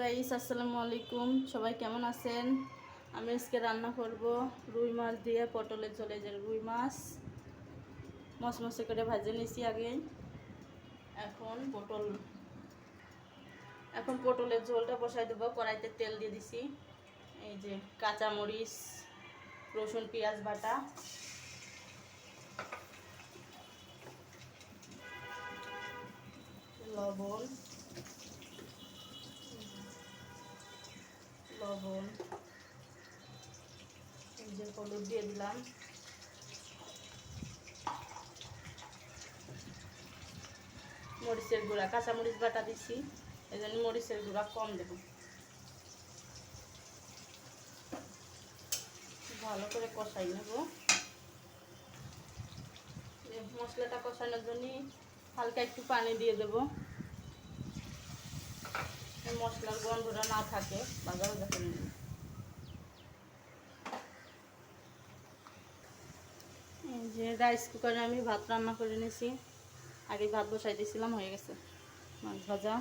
Guys আসসালামু আলাইকুম। সবাই কেমন আছেন? আমি আজকে রান্না করব রুই মাছ দিয়ে পটলের ঝোলে যে রুই মাছ। মশমশে করে ভাজে নিয়েছি আগে। এখন পটল। এখন পটলের ঝোলটা বসাই দেবো। কড়াইতে তেল দিয়ে দিছি। এই যে কাঁচা মরিচ রসুন, পেঁয়াজ বাটা। লবণ যে হলুদ দিয়ে দিলাম। মরিচের গুঁড়া কাঁচা মরিচ বাটা দিছি, এই জন্য মরিচের গুঁড়া কম দেব। ভালো করে কষাই নেব। মশলাটা কষানোর জন্য হালকা একটু পানি দিয়ে দেবো। মশলার গন্ধটা না থাকে ভাজা করে যে রাইস কুকারে আমি ভাত রান্না করে নিয়েছি আগে ভাত বসাই দিয়েছিলাম হয়ে গেছে। মাছ ভাজা।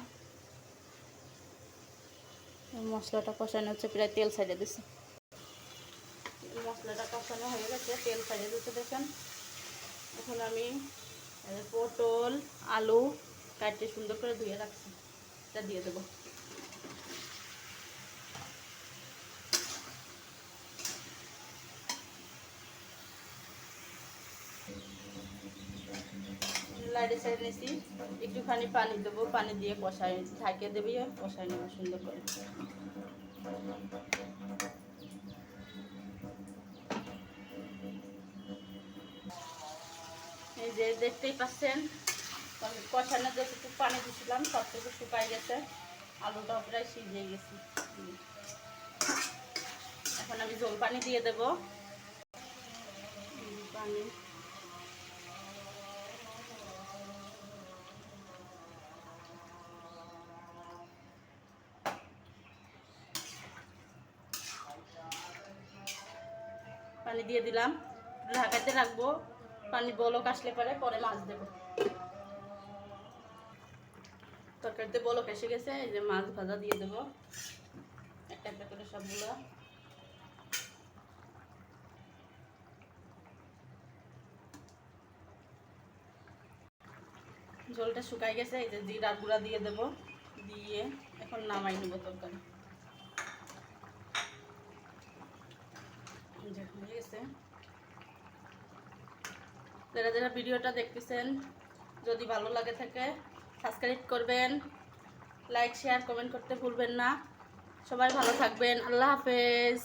মশলাটা কষানো হচ্ছে, প্রায় তেল ছাড়িয়ে দিছে। মশলাটা কষানো হয়ে গেছে, তেল ছাড়িয়ে দিতে দেখেন। এখন আমি পটল, আলু কাটতে সুন্দর করে ধুয়ে রাখছি। এটা দিয়ে দেবো। লাইটে সাইড নিয়েছি একটুখানি পানি দেবো, পানি দিয়ে কষাই, ঢাকিয়ে দেবি কষাই নেব সুন্দর করে। এই যে দেখতেই পাচ্ছেন কষানো যেটুকু পানি দিয়েছিলাম সবটুকু শুকাই গেছে, আলুটাও প্রায় সিজে গেছি। এখন আমি জল পানি দিয়ে দেবো। পানি। পানি দিয়ে দিলাম। ঢাকাতে রাখব। পানি বলক আসলে পরে পরে মাছ দেবো। তরকারিতে বলক এসে গেছে, এই যে মাছ ভাজা দিয়ে দেবো। একটা একটা করে সবগুলো। ঝোলটা শুকাই গেছে, এই যে জিরার গুঁড়া দিয়ে দেবো। দিয়ে এখন নামাই নেব তরকারি যে হয়ে গেছে যারা যারা ভিডিওটা দেখতেছেন, যদি ভালো লাগে থাকে সাবস্ক্রাইব করবেন লাইক শেয়ার কমেন্ট করতে ভুলবেন না। সবাই ভালো থাকবেন। আল্লাহ হাফেজ।